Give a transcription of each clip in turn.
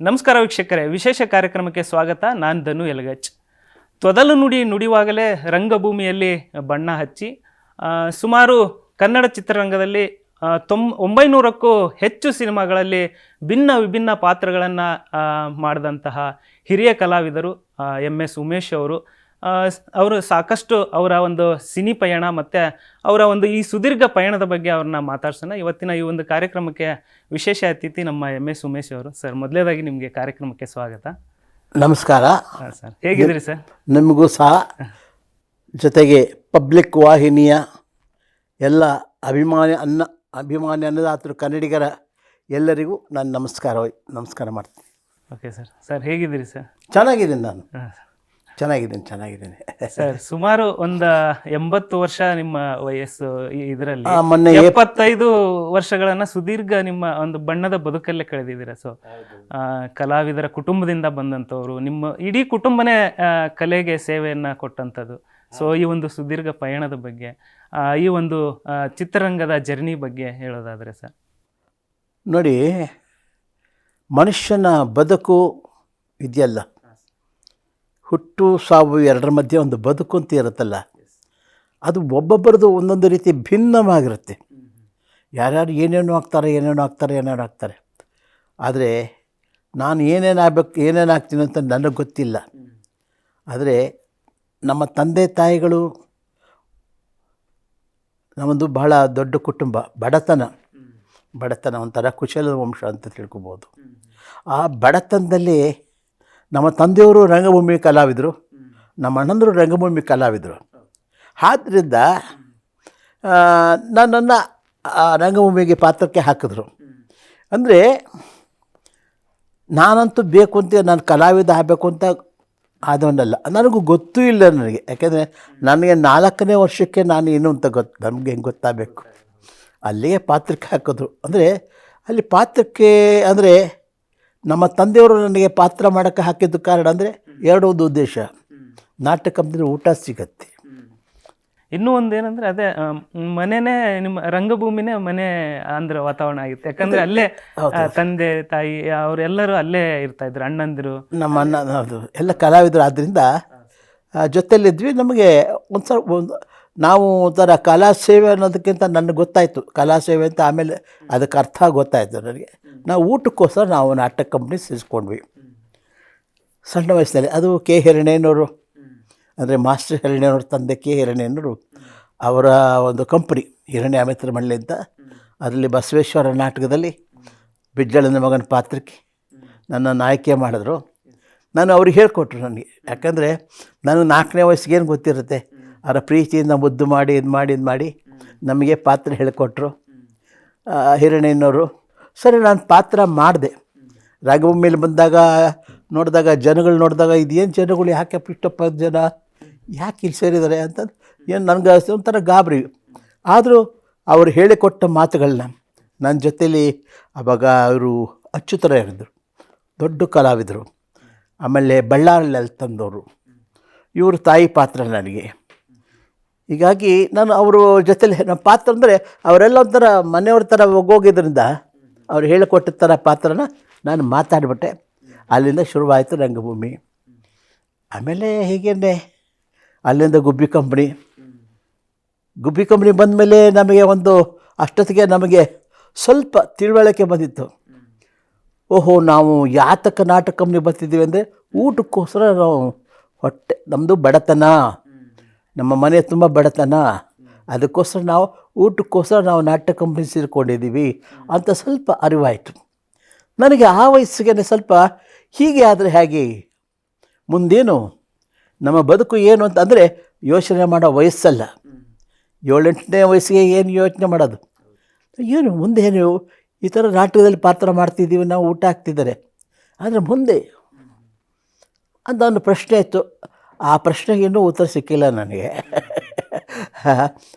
ನಮಸ್ಕಾರ ವೀಕ್ಷಕರೇ, ವಿಶೇಷ ಕಾರ್ಯಕ್ರಮಕ್ಕೆ ಸ್ವಾಗತ. ನಾನು ಧನು ಎಲಗಚ್. ತೊದಲು ನುಡಿ ನುಡಿವಾಗಲೇ ರಂಗಭೂಮಿಯಲ್ಲಿ ಬಣ್ಣ ಹಚ್ಚಿ ಸುಮಾರು ಕನ್ನಡ ಚಿತ್ರರಂಗದಲ್ಲಿ ತೊಂ, ಒಂಬೈನೂರಕ್ಕೂ ಹೆಚ್ಚು ಸಿನಿಮಾಗಳಲ್ಲಿ ಭಿನ್ನ ವಿಭಿನ್ನ ಪಾತ್ರಗಳನ್ನು ಮಾಡಿದಂತಹ ಹಿರಿಯ ಕಲಾವಿದರು ಎಂ ಎಸ್ ಉಮೇಶ್ ಅವರು. ಅವರು ಸಾಕಷ್ಟು ಅವರ ಒಂದು ಸಿನಿ ಪಯಣ ಮತ್ತು ಅವರ ಒಂದು ಈ ಸುದೀರ್ಘ ಪಯಣದ ಬಗ್ಗೆ ಅವ್ರನ್ನ ಮಾತಾಡ್ಸೋಣ. ಇವತ್ತಿನ ಈ ಒಂದು ಕಾರ್ಯಕ್ರಮಕ್ಕೆ ವಿಶೇಷ ಅತಿಥಿ ನಮ್ಮ ಎಂ ಎಸ್ ಉಮೇಶ್ ಅವರು. ಸರ್ ಮೊದಲೇದಾಗಿ ನಿಮಗೆ ಕಾರ್ಯಕ್ರಮಕ್ಕೆ ಸ್ವಾಗತ. ನಮಸ್ಕಾರ. ಹಾಂ ಸರ್. ಹೇಗಿದ್ದೀರಿ ಸರ್? ನಿಮಗೂ ಸಹ ಜೊತೆಗೆ ಪಬ್ಲಿಕ್ ವಾಹಿನಿಯ ಎಲ್ಲ ಅಭಿಮಾನಿ ಅನ್ನ ಅಭಿಮಾನಿ ಅನ್ನದಾತರು ಕನ್ನಡಿಗರ ಎಲ್ಲರಿಗೂ ನಾನು ನಮಸ್ಕಾರ ನಮಸ್ಕಾರ ಮಾಡ್ತೀನಿ. Okay sir. ಸರ್ ಹೇಗಿದ್ದೀರಿ ಸರ್? ಚೆನ್ನಾಗಿದ್ದೀನಿ ನಾನು. ಹಾಂ ಚೆನ್ನಾಗಿದ್ದೀನಿ ಚೆನ್ನಾಗಿದ್ದೀನಿ. ಸರ್ ಸುಮಾರು ಒಂದು ಎಂಬತ್ತು ವರ್ಷ ನಿಮ್ಮ ವಯಸ್ಸು ಇದರಲ್ಲಿ. ಮೊನ್ನೆ ಎಪ್ಪತ್ತೈದು ವರ್ಷಗಳನ್ನ ಸುದೀರ್ಘ ನಿಮ್ಮ ಒಂದು ಬಣ್ಣದ ಬದುಕಲ್ಲೇ ಕಳೆದಿದ್ದೀರಾ ಸೊ ಕಲಾವಿದರ ಕುಟುಂಬದಿಂದ ಬಂದಂಥವ್ರು ನಿಮ್ಮ ಇಡೀ ಕುಟುಂಬನೇ ಕಲೆಗೆ ಸೇವೆಯನ್ನ ಕೊಟ್ಟಂಥದ್ದು. ಸೊ ಈ ಒಂದು ಸುದೀರ್ಘ ಪಯಣದ ಬಗ್ಗೆ ಆ, ಈ ಒಂದು ಚಿತ್ರರಂಗದ ಜರ್ನಿ ಬಗ್ಗೆ ಹೇಳೋದಾದ್ರೆ ಸರ್. ನೋಡಿ ಮನುಷ್ಯನ ಬದುಕು ಇದೆಯಲ್ಲ. ಹುಟ್ಟು ಸಾವು ಎರಡರ ಮಧ್ಯೆ ಒಂದು ಬದುಕು ಅಂತ ಇರುತ್ತಲ್ಲ, ಅದು ಒಬ್ಬೊಬ್ಬರದು ಒಂದೊಂದು ರೀತಿ ಭಿನ್ನವಾಗಿರುತ್ತೆ. ಯಾರ್ಯಾರು ಏನೇನು ಆಗ್ತಾರೆ ಏನೇನು ಆಗ್ತಾರೆ ಏನೇನು ಆಗ್ತಾರೆ ಆದರೆ ನಾನು ಏನೇನು ಆಗ್ಬೇಕು, ಏನೇನು ಆಗ್ತೀನಿ ಅಂತ ನನಗೆ ಗೊತ್ತಿಲ್ಲ. ಆದರೆ ನಮ್ಮ ತಂದೆ ತಾಯಿಗಳು ನಮ್ಮದು ಬಹಳ ದೊಡ್ಡ ಕುಟುಂಬ, ಬಡತನ. ಬಡತನ ಒಂಥರ ಕುಶಲ ವಂಶ ಅಂತ ತಿಳ್ಕೊಬೋದು. ಆ ಬಡತನದಲ್ಲಿ ನಮ್ಮ ತಂದೆಯವರು ರಂಗಭೂಮಿ ಕಲಾವಿದರು ನಮ್ಮ ಅಣ್ಣಂದರು ರಂಗಭೂಮಿ ಕಲಾವಿದರು. ಆದ್ದರಿಂದ ನನ್ನನ್ನು ರಂಗಭೂಮಿಗೆ ಪಾತ್ರಕ್ಕೆ ಹಾಕಿದ್ರು. ಅಂದರೆ ನಾನಂತೂ ಬೇಕು ಅಂತ ನಾನು ಕಲಾವಿದ ಆಗಬೇಕು ಅಂತ ಆದವನ್ನಲ್ಲ ನನಗೂ ಗೊತ್ತೂ ಇಲ್ಲ ನನಗೆ. ಯಾಕೆಂದರೆ ನನಗೆ ನಾಲ್ಕನೇ ವರ್ಷಕ್ಕೆ ನಾನು ಏನು ಅಂತ ಗೊತ್ತು ನಮಗೆ ಹೆಂಗೆ ಗೊತ್ತಾಗಬೇಕು. ಅಲ್ಲಿಗೆ ಪಾತ್ರಕ್ಕೆ ಹಾಕಿದ್ರು. ಅಂದರೆ ಅಲ್ಲಿ ಪಾತ್ರಕ್ಕೆ ಅಂದರೆ ನಮ್ಮ ತಂದೆಯವರು ನನಗೆ ಪಾತ್ರ ಮಾಡೋಕ್ಕೆ ಹಾಕಿದ್ದು ಕಾರಣ ಅಂದರೆ ಎರಡು ಒಂದು ಉದ್ದೇಶ ನಾಟಕ ಅಂದರೆ ಊಟ ಸಿಗತ್ತೆ. ಇನ್ನೂ ಒಂದೇನಂದ್ರೆ ಅದೇ ಮನೆಯೇ ಮನೆನೇ ನಿಮ್ಮ ರಂಗಭೂಮಿನೇ ಮನೆ ಆಂಧ್ರ ವಾತಾವರಣ ಆಗಿತ್ತು. ಯಾಕಂದ್ರೆ ಅಲ್ಲೇ ತಂದೆ ತಾಯಿ ಅವರೆಲ್ಲರೂ ಅಲ್ಲೇ ಇರ್ತಾ ಇದ್ರು ಅಣ್ಣಂದಿರು. ನಮ್ಮ ಅಣ್ಣ ಎಲ್ಲ ಕಲಾವಿದರು ಆದ್ದರಿಂದ ಜೊತೆಯಲ್ಲಿದ್ವಿ. ಜೊತೆಲಿದ್ವಿ ನಮಗೆ ಒಂದು ಸ್ವಲ್ಪ ಒಂದು ನಾವು ಒಂಥರ ಕಲಾ ಸೇವೆ ಅನ್ನೋದಕ್ಕಿಂತ ನನಗೆ ಗೊತ್ತಾಯಿತು. ಕಲಾ ಸೇವೆ ಅಂತ ಆಮೇಲೆ ಅದಕ್ಕೆ ಅರ್ಥ ಗೊತ್ತಾಯಿತು ನನಗೆ. ನಾವು ಊಟಕ್ಕೋಸ್ಕರ ನಾವು ನಾಟಕ ಕಂಪ್ನಿ ಸೇರಿಸ್ಕೊಂಡ್ವಿ. ಸಣ್ಣ ವಯಸ್ಸಿನಲ್ಲಿ. ಅದು ಕೆ ಹಿರಣ್ಣಯ್ಯನವರು ಅಂದರೆ ಮಾಸ್ಟರ್ ಹಿರಣ್ಯನವ್ರ ತಂದೆ ಕೆ ಹಿರಣ್ಯನವರು ಅವರ ಒಂದು ಕಂಪ್ನಿ ಹಿರಣ್ಯ ಅಮಿತ್ರ ಮಳ್ಳಿ ಅಂತ. ಅದರಲ್ಲಿ ಬಸವೇಶ್ವರ ನಾಟಕದಲ್ಲಿ ಬಿಜ್ಜಳನ ಮಗನ ಪಾತ್ರಕ್ಕೆ ನನ್ನ ನಾಯಕಿಯ ಮಾಡಿದ್ರು. ನಾನು ಅವ್ರಿಗೆ ಹೇಳಿಕೊಟ್ರು ನನಗೆ. ಯಾಕಂದರೆ ನನಗೆ ನಾಲ್ಕನೇ ವಯಸ್ಸಿಗೆ ಏನು ಗೊತ್ತಿರುತ್ತೆ? ಅವರ ಪ್ರೀತಿಯಿಂದ ಮುದ್ದು ಮಾಡಿ, ಇದು ಮಾಡಿ ಇದು ಮಾಡಿ ನಮಗೆ ಪಾತ್ರ ಹೇಳಿಕೊಟ್ರು. ಹಿರಣ್ಯನವರು, ಸರಿ ನಾನು ಪಾತ್ರ ಮಾಡಿದೆ. ರಂಗಭೂಮಿಯಲ್ಲಿ ಬಂದಾಗ, ನೋಡಿದಾಗ, ಜನಗಳು ನೋಡಿದಾಗ, ಇದೇನು ಜನಗಳು, ಯಾಕೆ ಇಷ್ಟಪ್ಪ ಜನ, ಯಾಕೆ ಇಲ್ಲಿ ಸೇರಿದ್ದಾರೆ ಅಂತ ಏನು ನನಗೆ ಒಂಥರ ಗಾಬರಿ. ಆದರೂ ಅವರು ಹೇಳಿಕೊಟ್ಟ ಮಾತುಗಳನ್ನ ನನ್ನ ಜೊತೇಲಿ ಆವಾಗ ಅವರು ಅಚ್ಚುತರ ಇರಿದ್ರು, ದೊಡ್ಡ ಕಲಾವಿದರು. ಆಮೇಲೆ ಬಳ್ಳಾರಿಯಲ್ಲಿ ತಂದವರು ಇವರು ತಾಯಿ ಪಾತ್ರ ನನಗೆ. ಹೀಗಾಗಿ ನಾನು ಅವರು ಜೊತೆಲಿ ನಮ್ಮ ಪಾತ್ರ ಅಂದರೆ ಅವರೆಲ್ಲ ಒಂಥರ ಮನೆಯವ್ರ ಥರ ಹೋಗೋಗಿದ್ದರಿಂದ ಅವ್ರು ಹೇಳಿಕೊಟ್ಟ ಥರ ಪಾತ್ರನ ನಾನು ಮಾತಾಡಿಬಿಟ್ಟೆ. ಅಲ್ಲಿಂದ ಶುರುವಾಯಿತು ರಂಗಭೂಮಿ. ಆಮೇಲೆ ಹೀಗೇನೆ ಅಲ್ಲಿಂದ ಗುಬ್ಬಿ ಕಂಪ್ನಿ ಗುಬ್ಬಿ ಕಂಪ್ನಿ ಬಂದಮೇಲೆ ನಮಗೆ ಒಂದು ಅಷ್ಟೊತ್ತಿಗೆ ನಮಗೆ ಸ್ವಲ್ಪ ತಿಳುವಳಿಕೆ ಬಂದಿತ್ತು. ಓಹೋ, ನಾವು ಯಾತಕ ನಾಟಕ ಕಂಪ್ನಿ ಬರ್ತಿದ್ದೀವಿ ಅಂದರೆ ಊಟಕ್ಕೋಸ್ಕರ ನಾವು ಹೊಟ್ಟೆ ನಮ್ಮದು ಬಡತನ. ನಮ್ಮ ಮನೆ ತುಂಬ ಬಡತನ. ಅದಕ್ಕೋಸ್ಕರ ನಾವು ಊಟಕ್ಕೋಸ್ಕರ ನಾವು ನಾಟ್ಯ ಕಂಪ್ನಿ ಸೇರಿಕೊಂಡಿದ್ದೀವಿ ಅಂತ ಸ್ವಲ್ಪ ಅರಿವಾಯಿತು. ನನಗೆ ಆ ವಯಸ್ಸಿಗೆ ಸ್ವಲ್ಪ ಹೀಗೆ ಆದರೆ ಹೇಗೆ? ಮುಂದೇನು? ನಮ್ಮ ಬದುಕು ಏನು ಅಂತ ಅಂದರೆ ಯೋಚನೆ ಮಾಡೋ ವಯಸ್ಸಲ್ಲ. ಏಳೆಂಟನೇ ವಯಸ್ಸಿಗೆ ಏನು ಯೋಚನೆ ಮಾಡೋದು? ಏನು ಮುಂದೆ ಏನು ಈ ಥರ ನಾಟಕದಲ್ಲಿ ಪಾತ್ರ ಮಾಡ್ತಿದ್ದೀವಿ, ನಾವು ಊಟ ಹಾಕ್ತಿದ್ದಾರೆ. ಆದರೆ ಮುಂದೆ ಅಂತ ಒಂದು ಪ್ರಶ್ನೆ ಇತ್ತು. ಆ ಪ್ರಶ್ನೆಗೆ ಇನ್ನೂ ಉತ್ತರ ಸಿಕ್ಕಿಲ್ಲ ನನಗೆ.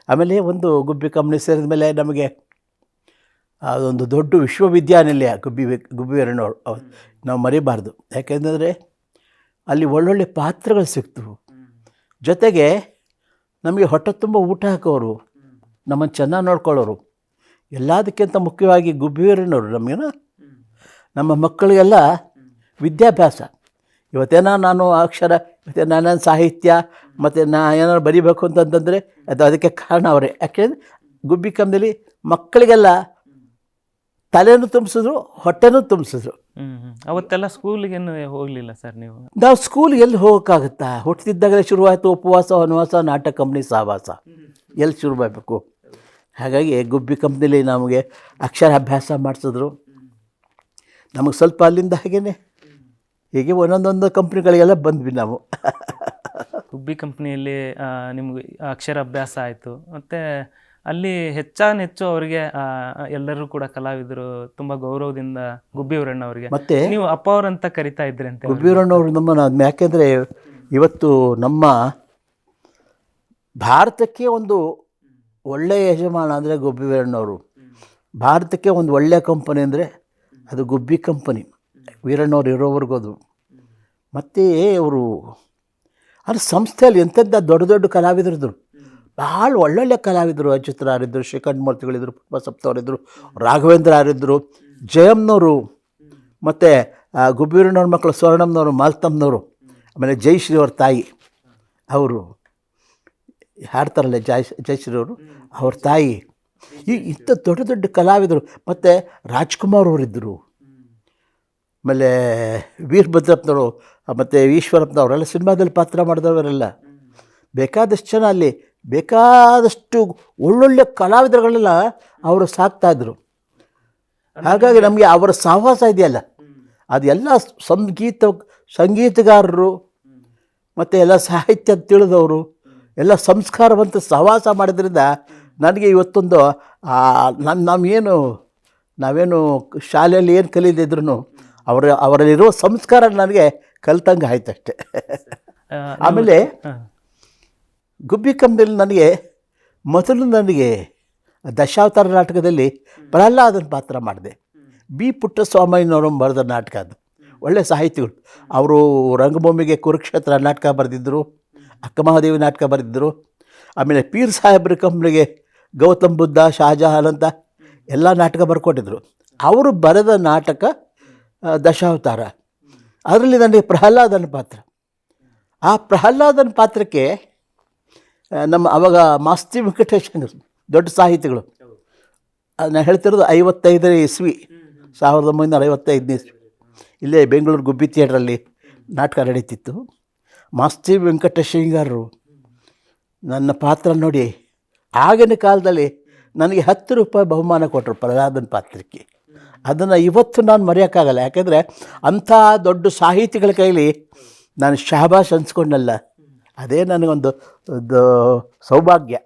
ಆಮೇಲೆ ಒಂದು ಗುಬ್ಬಿ ಕಂಪ್ನಿ ಸೇರಿದ ಮೇಲೆ ನಮಗೆ ಅದೊಂದು ದೊಡ್ಡ ವಿಶ್ವವಿದ್ಯಾನಿಲಯ ಗುಬ್ಬಿ ಗುಬ್ಬಿ ವೀರಣ್ಣವ್ರು ನಾವು ಮರಿಬಾರ್ದು. ಯಾಕೆಂದರೆ ಅಲ್ಲಿ ಒಳ್ಳೊಳ್ಳೆ ಪಾತ್ರಗಳು ಸಿಕ್ತು. ಜೊತೆಗೆ ನಮಗೆ ಹೊಟ್ಟೆ ತುಂಬ ಊಟ ಹಾಕೋರು, ನಮ್ಮನ್ನು ಚೆನ್ನಾಗಿ ನೋಡ್ಕೊಳ್ಳೋರು. ಎಲ್ಲದಕ್ಕಿಂತ ಮುಖ್ಯವಾಗಿ ಗುಬ್ಬಿಯರನವರು ನಮಗೇನು? ನಮ್ಮ ಮಕ್ಕಳಿಗೆಲ್ಲ ವಿದ್ಯಾಭ್ಯಾಸ. ಇವತ್ತೇನೋ ನಾನು ಅಕ್ಷರ ಮತ್ತು ನನ್ನ ಸಾಹಿತ್ಯ ಮತ್ತು ನಾ ಏನಾದ್ರು ಬರಿಬೇಕು ಅಂತಂತಂದರೆ ಅದು ಅದಕ್ಕೆ ಕಾರಣ ಅವರೇ. ಯಾಕೆಂದರೆ ಗುಬ್ಬಿ ಕಂಬದಲ್ಲಿ ಮಕ್ಕಳಿಗೆಲ್ಲ ತಲೆನೂ ತುಂಬಿಸಿದ್ರು ಹೊಟ್ಟೆನೂ ತುಂಬಿಸಿದ್ರು. ಅವತ್ತೆಲ್ಲ ಸ್ಕೂಲಿಗೇನು ಹೋಗಲಿಲ್ಲ ಸರ್ ನೀವು? ನಾವು ಸ್ಕೂಲ್ ಎಲ್ಲಿ ಹೋಗೋಕ್ಕಾಗುತ್ತಾ? ಹುಟ್ಟಿದ್ದಾಗಲೇ ಶುರುವಾಯಿತು ಉಪವಾಸ ವನವಾಸ ನಾಟಕ ಕಂಪ್ನಿ ಸಹವಾಸ ಎಲ್ಲಿ ಶುರು ಮಾಡಬೇಕು ಹಾಗಾಗಿ ಗುಬ್ಬಿ ಕಂಪ್ನಿಲಿ ನಮಗೆ ಅಕ್ಷರ ಅಭ್ಯಾಸ ಮಾಡಿಸಿದ್ರು. ನಮಗೆ ಸ್ವಲ್ಪ ಅಲ್ಲಿಂದ ಹಾಗೇನೆ ಹೀಗೆ ಒಂದೊಂದೊಂದು ಕಂಪ್ನಿಗಳಿಗೆಲ್ಲ ಬಂದ್ವಿ ನಾವು. ಗುಬ್ಬಿ ಕಂಪ್ನಿಯಲ್ಲಿ ನಿಮ್ಗೆ ಅಕ್ಷರಾಭ್ಯಾಸ ಆಯಿತು. ಮತ್ತು ಅಲ್ಲಿ ಹೆಚ್ಚಾನ್ ಹೆಚ್ಚು ಅವರಿಗೆ ಎಲ್ಲರೂ ಕೂಡ ಕಲಾವಿದರು ತುಂಬಾ ಗೌರವದಿಂದ ಗುಬ್ಬಿವರಣ್ಣ ಅವರಿಗೆ ಮತ್ತೆ ನೀವು ಅಪ್ಪ ಅವರಂತ ಕರಿತಾ ಇದ್ರೆ ಅಂತ ಗುಬ್ಬಿರಣ್ಣವ್ರು ನಮ್ಮ ಯಾಕೆಂದರೆ ಇವತ್ತು ನಮ್ಮ ಭಾರತಕ್ಕೆ ಒಂದು ಒಳ್ಳೆಯ ಯಜಮಾನ ಅಂದರೆ ಗುಬ್ಬಿ ಅವರು ಭಾರತಕ್ಕೆ ಒಂದು ಒಳ್ಳೆಯ ಕಂಪನಿ ಅಂದರೆ ಅದು ಗುಬ್ಬಿ ಕಂಪನಿ. ವೀರಣ್ಣವ್ರು ಇರೋವರೆಗೂ ಅದು. ಮತ್ತು ಅವರು ಅದು ಸಂಸ್ಥೆಯಲ್ಲಿ ಎಂಥೆಂಥ ದೊಡ್ಡ ದೊಡ್ಡ ಕಲಾವಿದರಿದ್ದರು ಭಾಳ ಒಳ್ಳೊಳ್ಳೆ ಕಲಾವಿದರು ಅಚ್ಯುತರಾರಿದ್ದರು ಶ್ರೀಕಂಠಮೂರ್ತಿಗಳಿದ್ದರು ಮೂರ್ತಿಗಳಿದ್ದರು ಪದ್ಮಸಪ್ತವರಿದ್ದರು ರಾಘವೇಂದ್ರ ಆರಿದ್ದರು ಜಯಮ್ನವರು, ಮತ್ತು ಗುಬ್ಬೀರಣ್ಣವ್ರ ಮಕ್ಕಳು ಸ್ವರ್ಣಮ್ನವರು, ಮಾಲ್ತಮ್ನವರು, ಆಮೇಲೆ ಜಯಶ್ರೀ ಅವ್ರ ತಾಯಿ, ಅವರು, ಹಾಡ್ತಾರಲ್ಲ ಜಯ ಜಯಶ್ರೀ ಅವರು ಅವ್ರ ತಾಯಿ. ಈ ಇಂಥ ದೊಡ್ಡ ದೊಡ್ಡ ಕಲಾವಿದರು, ಮತ್ತು ರಾಜ್ಕುಮಾರ್ ಅವರಿದ್ದರು ಆಮೇಲೆ ವೀರಭದ್ರಪ್ಪನವರು ಮತ್ತು ಈಶ್ವರಪ್ಪನವರೆಲ್ಲ ಸಿನಿಮಾದಲ್ಲಿ ಪಾತ್ರ ಮಾಡಿದವರೆಲ್ಲ ಬೇಕಾದಷ್ಟು ಜನ ಅಲ್ಲಿ, ಬೇಕಾದಷ್ಟು ಒಳ್ಳೊಳ್ಳೆ ಕಲಾವಿದರುಗಳೆಲ್ಲ ಅವರು ಸಾಕ್ತಾಯಿದ್ರು ಹಾಗಾಗಿ ನಮಗೆ ಅವರ ಸಹವಾಸ ಇದೆಯಲ್ಲ. ಅದೆಲ್ಲ ಸಂಗೀತ, ಸಂಗೀತಗಾರರು, ಮತ್ತು ಎಲ್ಲ ಸಾಹಿತ್ಯ ತಿಳಿದವರು, ಎಲ್ಲ ಸಂಸ್ಕಾರವಂತ ಸಹವಾಸ ಮಾಡಿದ್ರಿಂದ ನನಗೆ ಇವತ್ತೊಂದು ನನ್ನ ಏನು ನಾವೇನು ಶಾಲೆಯಲ್ಲಿ ಏನು ಕಲೀದಿದ್ರು ಅವರ ಅವರಲ್ಲಿರೋ ಸಂಸ್ಕಾರ ನನಗೆ ಕಲ್ತಂಗೆ ಆಯ್ತು ಅಷ್ಟೆ ಆಮೇಲೆ. ಗುಬ್ಬಿ ಕಂಬಲ್ ನನಗೆ ಮೊದಲು ನನಗೆ ದಶಾವತಾರ ನಾಟಕದಲ್ಲಿ ಪ್ರಹ್ಲಾದನ ಪಾತ್ರ ಮಾಡಿದೆ. ಬಿ ಪುಟ್ಟಸ್ವಾಮಯ್ಯನವರು ಬರೆದ ನಾಟಕ ಅದು. ಒಳ್ಳೆಯ ಸಾಹಿತಿಗಳು. ಅವರು ರಂಗಭೂಮಿಗೆ ಕುರುಕ್ಷೇತ್ರ ನಾಟಕ ಬರೆದಿದ್ದರು ಅಕ್ಕಮಹಾದೇವಿ ನಾಟಕ ಬರೆದಿದ್ದರು ಆಮೇಲೆ ಪೀರ್ ಸಾಹೇಬ್ರ ಕಂಪ್ನಿಗೆ ಗೌತಮ್ ಬುದ್ಧ ಶಹಜಹಾನ್ ಅಂತ ಎಲ್ಲ ನಾಟಕ ಬರ್ಕೊಟ್ಟಿದ್ರು. ಅವರು ಬರೆದ ನಾಟಕ ದಶಾವತಾರ. ಅದರಲ್ಲಿ ನನಗೆ ಪ್ರಹ್ಲಾದನ ಪಾತ್ರ. ಆ ಪ್ರಹ್ಲಾದನ ಪಾತ್ರಕ್ಕೆ ನಮ್ಮ ಅವಾಗ ಮಾಸ್ತಿ ವೆಂಕಟೇಶ್ ದೊಡ್ಡ ಸಾಹಿತಿಗಳು. ನಾನು ಹೇಳ್ತಿರೋದು ಐವತ್ತೈದನೇ ಇಸ್ವಿ, ಸಾವಿರದ ಒಂಬೈನೂರ ಐವತ್ತೈದನೇ ಇಸ್ವಿ. ಇಲ್ಲೇ ಬೆಂಗಳೂರು ಗುಬ್ಬಿ ಥಿಯೇಟ್ರಲ್ಲಿ ನಾಟಕ ನಡೀತಿತ್ತು. ಮಾಸ್ತಿ ವೆಂಕಟೇಶಯ್ಯಂಗಾರರು ನನ್ನ ಪಾತ್ರ ನೋಡಿ, ಆಗಿನ ಕಾಲದಲ್ಲಿ ನನಗೆ ಹತ್ತು ರೂಪಾಯಿ ಬಹುಮಾನ ಕೊಟ್ಟರು ಪ್ರಹ್ಲಾದನ ಪಾತ್ರಕ್ಕೆ. ಅದನ್ನು ಇವತ್ತು ನಾನು ಮರೆಯೋಕ್ಕಾಗಲ್ಲ. ಯಾಕೆಂದರೆ ಅಂಥ ದೊಡ್ಡ ಸಾಹಿತಿಗಳ ಕೈಲಿ ನಾನು ಶಹಬಾಸ್ ಅನ್ಸ್ಕೊಂಡಲ್ಲ ಅದೇ ನನಗೊಂದು ಸೌಭಾಗ್ಯ.